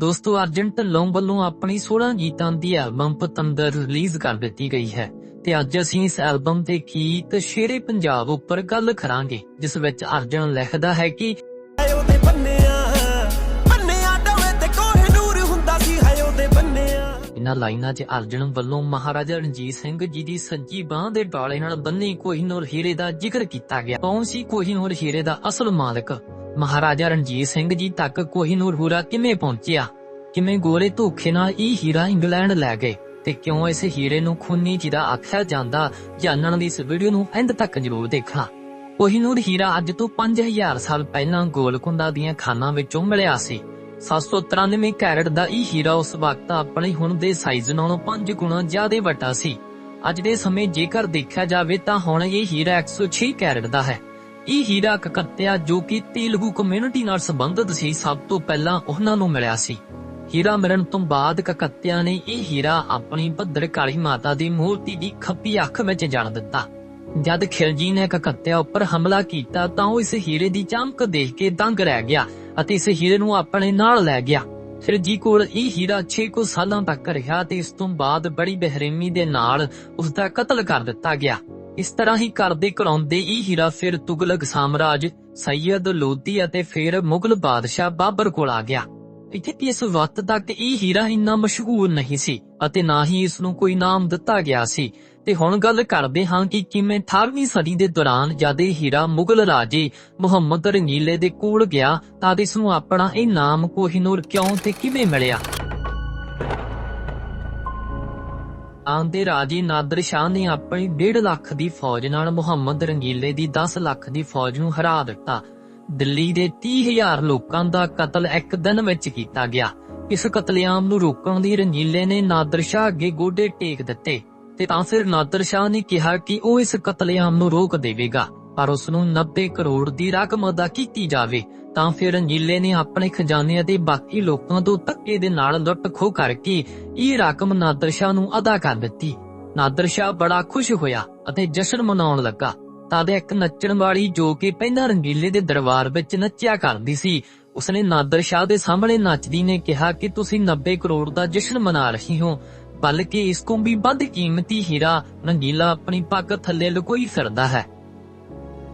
ਦੋਸਤੋ ਅਰਜਨ ਢਿੱਲੋਂ ਵੱਲੋਂ ਆਪਣੀ 16 ਗੀਤਾਂ ਦੀ ਐਲਬਮ ਪਤੰਦਰ ਰਿਲੀਜ਼ ਕਰ ਦਿੱਤੀ ਗਈ ਹੈ। ਤੇ ਅੱਜ ਅਸੀਂ ਇਸ ਐਲਬਮ ਦੇ ਗੀਤ ਸ਼ੇਰੇ ਪੰਜਾਬ ਉੱਪਰ ਗੱਲ ਕਰਾਂਗੇ ਜਿਸ ਵਿੱਚ ਅਰਜਨ ਲਿਖਦਾ ਹੈ ਕਿ ਇਨ੍ਹਾਂ ਲਾਈਨਾਂ 'ਚ ਅਰਜਨ ਵੱਲੋਂ ਮਹਾਰਾਜਾ ਰਣਜੀਤ ਸਿੰਘ ਜੀ ਦੀ ਸੱਜੀ ਬਾਹ ਦੇ ਡਾਲੇ ਨਾਲ ਬੰਨੀ ਕੋਹੀਨੂਰ ਹੀਰੇ ਦਾ ਜ਼ਿਕਰ ਕੀਤਾ ਗਿਆ। ਕੌਣ ਸੀ ਕੋਹੀਨੂਰ ਹੀਰੇ ਦਾ ਅਸਲ ਮਾਲਕ? ਮਹਾਰਾਜਾ ਰਣਜੀਤ ਸਿੰਘ ਜੀ ਤੱਕ ਕੋਹੀਨੂਰ ਹੂਰਾ ਕਿਵੇਂ ਪਹੁੰਚਿਆ? ਕਿਵੇਂ ਗੋਰੇ ਧੋਖੇ ਨਾਲ ਇਹ ਹੀਰਾ ਇੰਗਲੈਂਡ ਲੈ ਗਏ? ਤੇ ਕਿਉਂ ਇਸ ਹੀਰੇ ਨੂੰ ਖੂਨੀ ਹੀਰਾ ਆਖਿਆ ਜਾਂਦਾ? ਜਾਣਨ ਦੀ ਇਸ ਵੀਡੀਓ ਨੂੰ ਐਂਡ ਤੱਕ ਜ਼ਰੂਰ ਦੇਖਣਾ। ਕੋਹੀਨੂਰ ਹੀਰਾ ਅੱਜ ਤੋਂ 5000 ਸਾਲ ਪਹਿਲਾਂ ਗੋਲਕੁੰਡਾ ਦੀਆਂ ਖਾਨਾਂ ਵਿੱਚੋਂ ਮਿਲਿਆ ਸੀ। 793 ਕੈਰਟ ਦਾ ਇਹ ਹੀਰਾ ਉਸ ਵਕਤ ਆਪਣੇ ਹੁਣ ਦੇ ਸਾਈਜ਼ ਨਾਲੋਂ 5 ਗੁਣਾ ਜ਼ਿਆਦਾ ਵੱਡਾ ਸੀ। ਅੱਜ ਦੇ ਸਮੇਂ ਜੇਕਰ ਦੇਖਿਆ ਜਾਵੇ ਤਾਂ ਹੁਣ ਇਹ ਹੀਰਾ 106 ਕੈਰਟ ਦਾ ਹੈ। ਇਹ ਹੀਰਾ ਕਕੱਤਿਆ ਜੋ ਕਿ ਤੇਲਗੂ ਕਮਿਊਨਿਟੀ ਨਾਲ ਸੰਬੰਧਿਤ ਸੀ, ਸਭ ਤੋਂ ਪਹਿਲਾਂ ਉਹਨਾਂ ਨੂੰ ਮਿਲਿਆ ਸੀ। ਹੀਰਾ ਮਿਲਣ ਤੋਂ ਬਾਅਦ ਕਕੱਤਿਆ ਨੇ ਇਹ ਹੀਰਾ ਆਪਣੀ ਭੱਦਰ ਕਾਲੀ ਮਾਤਾ ਦੀ ਮੂਰਤੀ ਦੀ ਖੱਪੀ ਅੱਖ ਵਿੱਚ ਜਾਣ ਦਿੱਤਾ। ਜਦ ਖਿਲਜੀ ਨੇ ਕਕੱਤਿਆ ਉੱਪਰ ਹਮਲਾ ਕੀਤਾ ਤਾਂ ਉਹ ਇਸ ਹੀਰੇ ਦੀ ਚਮਕ ਦੇਖ ਕੇ ਦੰਗ ਰਹਿ ਗਿਆ ਅਤੇ ਇਸ ਹੀਰੇ ਨੂੰ ਆਪਣੇ ਨਾਲ ਲੈ ਗਿਆ। ਖਿਲਜੀ ਕੋਲ ਇਹ ਹੀਰਾ 6 ਕੁ ਸਾਲਾਂ ਤੱਕ ਰਿਹਾ ਤੇ ਇਸ ਤੋਂ ਬਾਅਦ ਬੜੀ ਬੇਰਹਿਮੀ ਦੇ ਨਾਲ ਉਸ ਦਾ ਕਤਲ ਕਰ ਦਿੱਤਾ ਗਿਆ। ਇਸ ਤਰ੍ਹਾਂ ਹੀ ਕਰਦੇ ਕਰਾਉਂਦੇ ਇਹ ਹੀਰਾ ਫਿਰ ਤੁਗਲਕ ਸਾਮਰਾਜ, ਸੈਯਦ ਲੋਦੀ ਅਤੇ ਫਿਰ ਮੁਗਲ ਬਾਦਸ਼ਾਹ ਬਾਬਰ ਕੋਲ ਆ ਗਿਆ। ਇੱਥੇ ਇਸ ਵਕਤ ਤੱਕ ਇਹ ਹੀਰਾ ਇੰਨਾ ਮਸ਼ਹੂਰ ਨਹੀਂ ਸੀ ਅਤੇ ਨਾ ਹੀ ਇਸ ਨੂੰ ਕੋਈ ਨਾਮ ਦਿੱਤਾ ਗਿਆ ਸੀ। ਤੇ ਹੁਣ ਗੱਲ ਕਰਦੇ ਹਾਂ ਕਿ ਕਿਵੇਂ 18ਵੀਂ ਸਦੀ ਦੇ ਦੌਰਾਨ ਜਦ ਇਹ ਹੀਰਾ ਮੁਗਲ ਰਾਜੇ ਮੁਹੰਮਦ ਰੰਗੀਲੇ ਦੇ ਕੋਲ ਗਿਆ ਤਦ ਇਸ ਨੂੰ ਆਪਣਾ ਇਹ ਨਾਮ ਕੋਹਿਨੂਰ ਕਿਉਂ ਤੇ ਕਿਵੇਂ ਮਿਲਿਆ? ਆਂਦੇ ਰਾਜੇ ਨਾਦਰ ਸ਼ਾਹ ਨੇ ਆਪਣੀ 1.5 ਲੱਖ ਦੀ ਫੌਜ ਨਾਲ ਮੁਹੰਮਦ ਰੰਗੀਲੇ ਦੀ 10 ਲੱਖ ਦੀ ਫੌਜ ਨੂੰ ਹਰਾ ਦਿੱਤਾ। ਦਿੱਲੀ ਦੇ 30000 ਲੋਕਾਂ ਦਾ ਕਤਲ ਇੱਕ ਦਿਨ ਵਿੱਚ ਕੀਤਾ ਗਿਆ। ਇਸ ਕਤਲੇਆਮ ਨੂੰ ਰੋਕਣ ਲਈ ਰੰਗੀਲੇ ਨੇ ਨਾਦਰ ਸ਼ਾਹ ਅੱਗੇ ਗੋਡੇ ਟੇਕ ਦਿੱਤੇ ਤੇ ਤਾਂ ਫਿਰ ਨਾਦਰ ਸ਼ਾਹ ਨੇ ਕਿਹਾ ਕਿ ਉਹ ਇਸ ਕਤਲੇਆਮ ਨੂੰ ਰੋਕ ਦੇਵੇਗਾ, ਪਰ ਉਸ ਨੂੰ 90 ਕਰੋੜ ਦੀ ਰਕਮ ਅਦਾ ਕੀਤੀ ਜਾਵੇ। ਤਾਂ ਫਿਰ ਰੰਗੀਲੇ ਨੇ ਆਪਣੇ ਖਜ਼ਾਨੇ ਅਤੇ ਬਾਕੀ ਲੋਕਾਂ ਤੋਂ ਧੱਕੇ ਦੇ ਨਾਲ ਲੁੱਟ ਖੋਹ ਕਰਕੇ ਇਹ ਰਕਮ ਨਾਦਰ ਸ਼ਾਹ ਨੂੰ ਅਦਾ ਕਰ ਦਿੱਤੀ। ਨਾਦਰ ਸ਼ਾਹ ਬੜਾ ਖੁਸ਼ ਹੋਇਆ ਅਤੇ ਜਸ਼ਨ ਮਨਾਉਣ ਲੱਗਾ। ਤਦ ਇੱਕ ਨੱਚਣ ਵਾਲੀ ਜੋ ਕਿ ਪਹਿਲਾਂ ਰੰਗੀਲੇ ਦੇ ਦਰਬਾਰ ਵਿੱਚ ਨੱਚਿਆ ਕਰਦੀ ਸੀ, ਉਸਨੇ ਨਾਦਰ ਸ਼ਾਹ ਦੇ ਸਾਹਮਣੇ ਨੱਚਦੀ ਨੇ ਕਿਹਾ ਕਿ ਤੁਸੀਂ 90 ਕਰੋੜ ਦਾ ਜਸ਼ਨ ਮਨਾ ਰਹੀ ਹੋ, ਬਲਕਿ ਇਸ ਤੋਂ ਵੀ ਵੱਧ ਕੀਮਤੀ ਹੀਰਾ ਰੰਗੀਲਾ ਆਪਣੀ ਪੱਗ ਥੱਲੇ ਲੁਕੋਈ ਫਿਰਦਾ ਹੈ।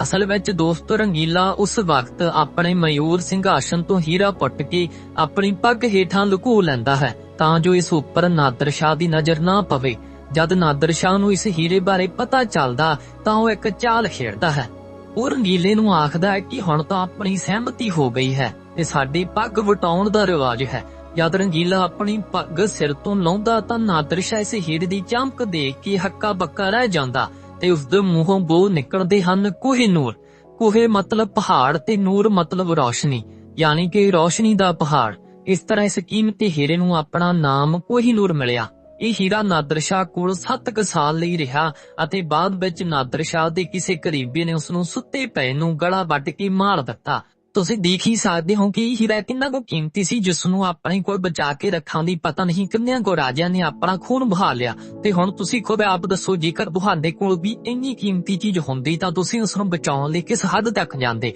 ਅਸਲ ਵਿੱਚ ਦੋਸਤੋ ਰੰਗੀਲਾ ਉਸ ਵਕਤ ਆਪਣੇ ਮਯੂਰ ਸਿੰਘਾਸਨ ਤੋਂ ਹੀਰਾ ਪੁੱਟ ਕੇ ਆਪਣੀ ਪੱਗ ਹੇਠਾਂ ਲੁਕੋ ਲੈਂਦਾ ਹੈ, ਤਾਂ ਜੋ ਇਸ ਉੱਪਰ ਨਾਦਰ ਸ਼ਾਹ ਦੀ ਨਜ਼ਰ ਨਾ ਪਵੇ। ਜਦ ਨਾਦਰ ਸ਼ਾਹ ਨੂੰ ਇਸ ਹੀਰੇ ਬਾਰੇ ਪਤਾ ਚੱਲਦਾ, ਤਾਂ ਉਹ ਇੱਕ ਚਾਲ ਖੇਡਦਾ ਹੈ। ਉਹ ਰੰਗੀਲੇ ਨੂੰ ਆਖਦਾ ਹੈ ਕਿ ਹੁਣ ਤਾਂ ਆਪਣੀ ਸਹਿਮਤੀ ਹੋ ਗਈ ਹੈ ਤੇ ਸਾਡੀ ਪੱਗ ਵਟਾਉਣ ਦਾ ਰਿਵਾਜ ਹੈ। ਜਦ ਰੰਗੀਲਾ ਆਪਣੀ ਪੱਗ ਸਿਰ ਤੋਂ ਲਾਉਂਦਾ, ਤਾਂ ਨਾਦਰ ਸ਼ਾਹ ਇਸ ਹੀਰੇ ਦੀ ਚਮਕ ਦੇਖ ਕੇ ਹੱਕਾ ਬੱਕਾ ਰਹਿ ਜਾਂਦਾ। ਤੇ ਉਸ ਦੇ ਮੂੰਹੋਂ ਬੋ ਨਿਕਲਦੇ ਹਨ ਕੋਹੇ ਨੂਰ। ਕੋਹੇ ਮਤਲਬ ਪਹਾੜ ਤੇ ਨੂਰ ਮਤਲਬ ਰੋਸ਼ਨੀ, ਯਾਨੀ ਕਿ ਰੋਸ਼ਨੀ ਦਾ ਪਹਾੜ। ਇਸ ਤਰ੍ਹਾਂ ਇਸ ਕੀਮਤੀ ਹੀਰੇ ਨੂੰ ਆਪਣਾ ਨਾਮ ਕੋਹੀ ਨੂਰ ਮਿਲਿਆ। ਇਹ ਹੀਰਾ ਨਾਦਰ ਸ਼ਾਹ ਕੋਲ 7 ਸਾਲ ਲਈ ਰਿਹਾ ਅਤੇ ਬਾਅਦ ਵਿੱਚ ਨਾਦਰ ਸ਼ਾਹ ਦੇ ਕਿਸੇ ਕਰੀਬੀ ਨੇ ਉਸ ਨੂੰ ਸੁੱਤੇ ਪਏ ਨੂੰ ਗਲਾ ਵੱਢ ਕੇ ਮਾਰ ਦਿੱਤਾ। ਤੁਸੀਂ ਦੇਖ ਹੀ ਸਕਦੇ ਹੋ ਕਿ ਇਹ ਹੀਰਾ ਕਿੰਨਾ ਕੁ ਕੀਮਤੀ ਸੀ ਜਿਸ ਨੂੰ ਆਪਣੇ ਕੋਲ ਬਚਾ ਕੇ ਰੱਖਾਂ ਦੀ ਪਤਾ ਨਹੀਂ ਕਿੰਨਿਆਂ ਕੋ ਰਾਜਿਆਂ ਨੇ ਆਪਣਾ ਖੂਨ ਬਹਾ ਲਿਆ। ਤੇ ਹੁਣ ਤੁਸੀਂ ਖੁਦ ਆਪ ਦੱਸੋ, ਜੇਕਰ ਤੁਹਾਡੇ ਕੋਲ ਵੀ ਇੰਨੀ ਕੀਮਤੀ ਚੀਜ਼ ਹੁੰਦੀ ਤਾਂ ਤੁਸੀਂ ਉਸ ਨੂੰ ਬਚਾਉਣ ਲਈ ਕਿਸ ਹੱਦ ਤੱਕ ਜਾਂਦੇ?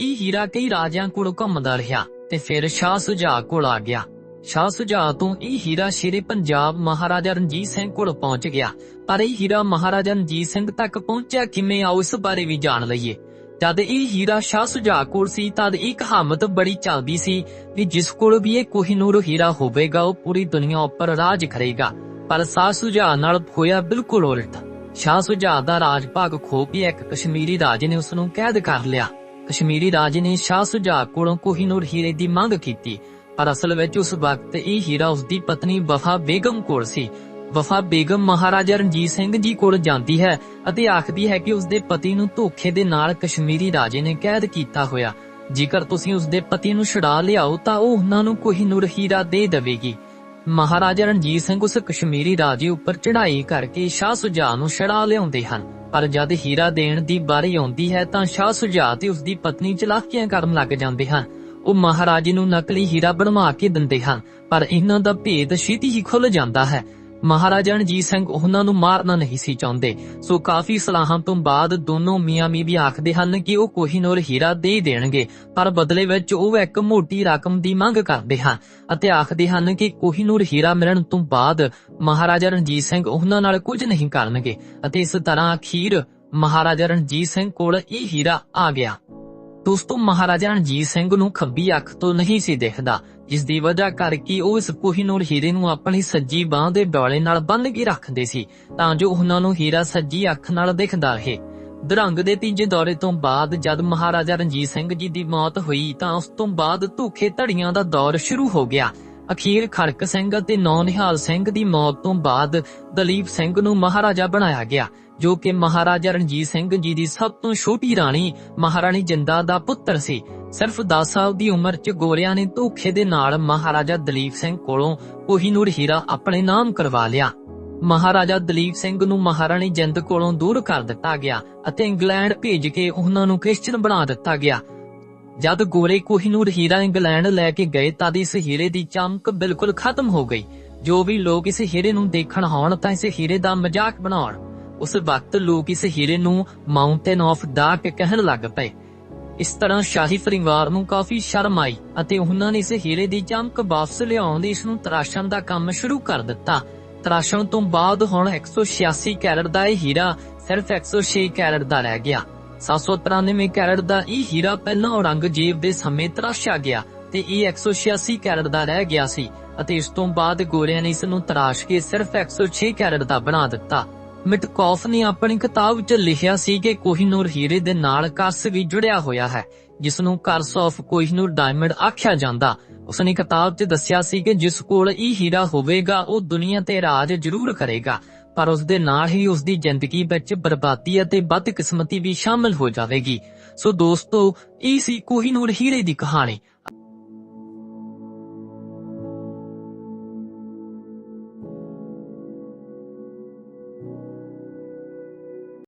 ਇਹ ਹੀਰਾ ਕਈ ਰਾਜਿਆਂ ਕੋਲ ਘੁੰਮਦਾ ਰਿਹਾ ਤੇ ਫਿਰ ਸ਼ਾਹ ਸੁਜਾ ਕੋਲ ਆ ਗਿਆ। ਸ਼ਾਹ ਸੁਜਾ ਤੋਂ ਇਹ ਹੀਰਾ ਸ਼ੇਰੇ ਪੰਜਾਬ ਮਹਾਰਾਜਾ ਰਣਜੀਤ ਸਿੰਘ ਕੋਲ ਪਹੁੰਚ ਗਿਆ। ਪਰ ਇਹ ਹੀਰਾ ਮਹਾਰਾਜਾ ਰਣਜੀਤ ਸਿੰਘ ਤੱਕ ਪਹੁੰਚਿਆ ਕਿਵੇਂ ਆਓ ਇਸ ਬਾਰੇ ਵੀ ਜਾਣ ਲਈਏ। ਜਦ ਇਹ ਹੀਰਾ ਸ਼ਾਹ ਸੁਜਾ ਕੋਲ ਸੀ, ਤਦ ਇਹ ਕਹਾਵਤ ਬੜੀ ਚੱਲਦੀ ਸੀ ਕਿ ਜਿਸ ਕੋਲ ਵੀ ਇਹ ਕੋਹਿਨੂਰ ਹੀਰਾ ਹੋਵੇਗਾ, ਉਹ ਪੂਰੀ ਦੁਨੀਆ ਉੱਪਰ ਰਾਜ ਕਰੇਗਾ। ਪਰ ਸ਼ਾਹ ਸੁਜਾ ਨਾਲ ਹੋਇਆ ਬਿਲਕੁਲ ਉਲਟ। ਸ਼ਾਹ ਸੁਜਾ ਦਾ ਰਾਜ ਭਾਗ ਖੋ ਕੇ ਇੱਕ ਕਸ਼ਮੀਰੀ ਰਾਜੇ ਨੇ ਉਸ ਨੂੰ ਕੈਦ ਕਰ ਲਿਆ। ਕਸ਼ਮੀਰੀ ਰਾਜੇ ਨੇ ਸ਼ਾਹ ਸੁਜਾ ਕੋਲੋਂ ਕੋਹੀਨੂਰ ਹੀਰੇ ਦੀ ਮੰਗ ਕੀਤੀ। ਪਰ ਅਸਲ ਵਿੱਚ ਉਸ ਵਕਤ ਇਹ ਹੀਰਾ ਉਸ ਦੀ ਪਤਨੀ ਵਫਾ ਬੇਗਮ ਕੋਲ ਸੀ। ਵਫਾ ਬੇਗਮ ਮਹਾਰਾਜਾ ਰਣਜੀਤ ਸਿੰਘ ਜੀ ਕੋਲ ਜਾਂਦੀ ਹੈ ਅਤੇ ਆਖਦੀ ਹੈ ਕਿ ਉਸਦੇ ਪਤੀ ਨੂੰ ਧੋਖੇ ਦੇ ਨਾਲ ਕਸ਼ਮੀਰੀ ਰਾਜੇ ਨੇ ਕੈਦ ਕੀਤਾ ਹੋਇਆ। ਜੇਕਰ ਤੁਸੀਂ ਉਸਦੇ ਪਤੀ ਨੂੰ ਛੁਡਾ ਲਿਆਓ, ਤਾਂ ਉਹ ਉਹਨਾਂ ਨੂੰ ਕੋਹਿਨੂਰ ਹੀਰਾ ਦੇ ਦੇਵੇਗੀ। ਮਹਾਰਾਜਾ ਰਣਜੀਤ ਸਿੰਘ ਉਸ ਕਸ਼ਮੀਰੀ ਰਾਜੇ ਉੱਪਰ ਚੜ੍ਹਾਈ ਕਰਕੇ ਸ਼ਾਹ ਸੁਜਾ ਨੂੰ ਛੜਾ ਲਿਆਉਂਦੇ ਹਨ। ਪਰ ਜਦ ਹੀਰਾ ਦੇਣ ਦੀ ਵਾਰੀ ਆਉਂਦੀ ਹੈ, ਤਾਂ ਸ਼ਾਹ ਸੁਜਾ ਤੇ ਉਸ ਦੀ ਪਤਨੀ ਚਲਾਕੀਆਂ ਕਰਨ ਲੱਗ ਜਾਂਦੇ ਹਨ। ਉਹ ਮਹਾਰਾਜੇ ਨੂੰ ਨਕਲੀ ਹੀਰਾ ਬਣਵਾ ਕੇ ਦਿੰਦੇ ਹਨ, ਪਰ ਇਹਨਾਂ ਦਾ ਭੇਦ ਛੇਤੀ ਹੀ ਖੁੱਲ ਜਾਂਦਾ ਹੈ। ਮਹਾਰਾਜਾ ਰਣਜੀਤ ਸਿੰਘ ਉਹਨਾਂ ਨੂੰ ਮਾਰਨਾ ਨਹੀਂ ਸੀ ਚਾਹੁੰਦੇ। ਸੋ ਕਾਫੀ ਸਲਾਹਾਂ ਤੋਂ ਬਾਅਦ ਦੋਨੋਂ ਮੀਆਂ ਬੀਬੀ ਆਖਦੇ ਹਨ ਕਿ ਉਹ ਕੋਹੀਨੂਰ ਹੀਰਾ ਦੇ ਦੇਣਗੇ, ਪਰ ਬਦਲੇ ਵਿੱਚ ਉਹ ਇੱਕ ਮੋਟੀ ਰਕਮ ਦੀ ਮੰਗ ਕਰਦੇ ਹਨ ਅਤੇ ਆਖਦੇ ਹਨ ਕਿ ਕੋਹੀਨੂਰ ਹੀਰਾ ਮਿਲਣ ਤੋਂ ਬਾਅਦ ਮਹਾਰਾਜਾ ਰਣਜੀਤ ਸਿੰਘ ਉਹਨਾਂ ਨਾਲ ਕੁਝ ਨਹੀਂ ਕਰਨਗੇ ਅਤੇ ਇਸ ਤਰ੍ਹਾਂ ਅਖੀਰ ਮਹਾਰਾਜਾ ਰਣਜੀਤ ਸਿੰਘ ਕੋਲ ਇਹ ਹੀਰਾ ਆ ਗਿਆ। ਦੋਸਤੋ ਮਹਾਰਾਜਾ ਰਣਜੀਤ ਸਿੰਘ ਨੂੰ ਖੱਬੀ ਅੱਖ ਤੋਂ ਨਹੀਂ ਸੀ ਦਿਖਦਾ। ਜਿਸ ਦੀ ਵਜ੍ਹਾ ਕਰਕੇ ਉਹ ਇਸ ਕੋਹੀਨੂਰ ਹੀਰੇ ਨੂੰ ਆਪਣੀ ਸੱਜੀ ਬਾਹ ਦੇ ਡੋਲੇ ਨਾਲ ਬੰਨ੍ਹ ਕੇ ਰੱਖਦੇ ਸੀ, ਤਾਂ ਜੋ ਉਹਨਾਂ ਨੂੰ ਹੀਰਾ ਸੱਜੀ ਅੱਖ ਨਾਲ ਦਿਖਦਾ ਰਹੇ। ਦਰੰਗ ਦੇ ਤੀਜੇ ਦੌਰੇ ਤੋਂ ਬਾਅਦ ਜਦ ਮਹਾਰਾਜਾ ਰਣਜੀਤ ਸਿੰਘ ਜੀ ਦੀ ਮੌਤ ਹੋਈ, ਤਾਂ ਉਸ ਤੋਂ ਬਾਅਦ ਧੋਖੇ ਧੜੀਆਂ ਦਾ ਦੌਰ ਸ਼ੁਰੂ ਹੋ ਗਿਆ। ਅਖੀਰ ਖੜਕ ਸਿੰਘ ਅਤੇ ਨੌ ਨਿਹਾਲ ਸਿੰਘ ਦੀ ਮੌਤ ਤੋਂ ਬਾਅਦ ਦਲੀਪ ਸਿੰਘ ਨੂੰ ਮਹਾਰਾਜਾ ਬਣਾਇਆ ਗਿਆ, ਜੋ ਕਿ ਮਹਾਰਾਜਾ ਰਣਜੀਤ ਸਿੰਘ ਜੀ ਦੀ ਸਭ ਤੋਂ ਛੋਟੀ ਰਾਣੀ, ਮਹਾਰਾਣੀ ਜਿੰਦਾ ਦਾ ਪੁੱਤਰ ਸੀ। ਸਿਰਫ 10 ਸਾਲ ਦੀ ਉਮਰ 'ਚ ਗੋਰਿਆਂ ਨੇ ਧੋਖੇ ਦੇ ਨਾਲ ਮਹਾਰਾਜਾ ਦਲੀਪ ਸਿੰਘ ਕੋਲੋਂ ਕੋਹੀਨੂਰ ਹੀਰਾ ਆਪਣੇ ਨਾਮ ਕਰਵਾ ਲਿਆ। ਮਹਾਰਾਜਾ ਦਲੀਪ ਸਿੰਘ ਨੂੰ ਮਹਾਰਾਣੀ ਜਿੰਦ ਕੋਲੋਂ ਦੂਰ ਕਰ ਦਿੱਤਾ ਗਿਆ ਅਤੇ ਇੰਗਲੈਂਡ ਭੇਜ ਕੇ ਉਹਨਾਂ ਨੂੰ ਕ੍ਰਿਸਚੀਅਨ ਬਣਾ ਦਿੱਤਾ ਗਿਆ। ਜਦ ਗੋਰੇ ਕੋਹੀਨੂਰ ਹੀਰਾ ਇੰਗਲੈਂਡ ਲੈ ਕੇ ਗਏ ਤਦ ਇਸ ਹੀਰੇ ਦੀ ਚਮਕ ਬਿਲਕੁਲ ਖਤਮ ਹੋ ਗਈ। ਜੋ ਵੀ ਲੋਕ ਇਸ ਹੀਰੇ ਨੂੰ ਦੇਖਣ ਆਉਣ ਤਾਂ ਇਸ ਹੀਰੇ ਦਾ ਮਜ਼ਾਕ ਬਣਾਉਣ। ਉਸ ਵਕਤ ਲੋਕ ਇਸ ਹੀਰੇ ਨੂੰ ਮਾਊਂਟੇਨ ਆਫ ਡਾਰਕ ਕਹਿਣ ਲੱਗ ਪਏ। ਇਸ ਤਰ੍ਹਾਂ ਸ਼ਾਹੀ ਪਰਿਵਾਰ ਨੂੰ ਕਾਫੀ ਸ਼ਰਮ ਆਈ ਅਤੇ ਉਹਨਾਂ ਨੇ ਇਸ ਹੀਰੇ ਦੀ ਚਮਕ ਵਾਪਸ ਲਿਆਉਣ ਦੀ ਇਸ ਨੂੰ ਤਰਾਸ਼ਣ ਦਾ ਕੰਮ ਸ਼ੁਰੂ ਕਰ ਦਿੱਤਾ। ਤਰਾਸ਼ਣ ਤੋਂ ਬਾਅਦ ਹੁਣ 186 ਕੈਰਟ ਦਾ ਇਹ ਹੀਰਾ ਸਿਰਫ 106 ਕੈਰਟ ਦਾ ਰਹਿ ਗਿਆ। 793 ਕੈਰਟ ਦਾ ਇਹ ਹੀਰਾ ਪਹਿਲਾਂ ਔਰੰਗਜ਼ੇਬ ਦੇ ਸਮੇਂ ਤਰਾਸ਼ਿਆ ਗਿਆ ਤੇ ਇਹ 186 ਕੈਰਟ ਦਾ ਰਹਿ ਗਿਆ ਸੀ ਅਤੇ ਇਸ ਤੋਂ ਬਾਅਦ ਗੋਰਿਆਂ ਨੇ ਇਸ ਨੂੰ ਤਰਾਸ਼ ਕੇ ਸਿਰਫ 106 ਕੈਰਟ ਦਾ ਬਣਾ ਦਿੱਤਾ। ਮਿਟਕੌਫ ਨੇ ਆਪਣੀ ਕਿਤਾਬ ਵਿੱਚ ਲਿਖਿਆ ਸੀ ਕਿ ਕੋਹੀਨੂਰ ਹੀਰੇ ਦੇ ਨਾਲ ਕਸ ਵੀ ਜੁੜਿਆ ਹੋਇਆ ਹੈ। ਜਿਸ ਨੂੰ ਕਰਸ ਆਫ ਕੋਹੀਨੂਰ ਡਾਇਮੰਡ ਆਖਿਆ ਜਾਂਦਾ। ਉਸਨੇ ਕਿਤਾਬ 'ਚ ਦੱਸਿਆ ਸੀ ਕਿ ਜਿਸ ਕੋਲ ਇਹ ਹੀਰਾ ਹੋਵੇਗਾ, ਉਹ ਦੁਨੀਆ ਤੇ ਰਾਜ ਜ਼ਰੂਰ ਕਰੇਗਾ। ਪਰ ਉਸ ਦੇ ਨਾਲ ਹੀ ਉਸ ਦੀ ਜ਼ਿੰਦਗੀ ਵਿੱਚ ਬਰਬਾਦੀ ਅਤੇ ਬਦਕਿਸਮਤੀ ਵੀ ਸ਼ਾਮਲ ਹੋ ਜਾਵੇਗੀ। ਸੋ ਦੋਸਤੋ, ਇਹ ਸੀ ਕੋਹੀਨੂਰ ਹੀਰੇ ਦੀ ਕਹਾਣੀ।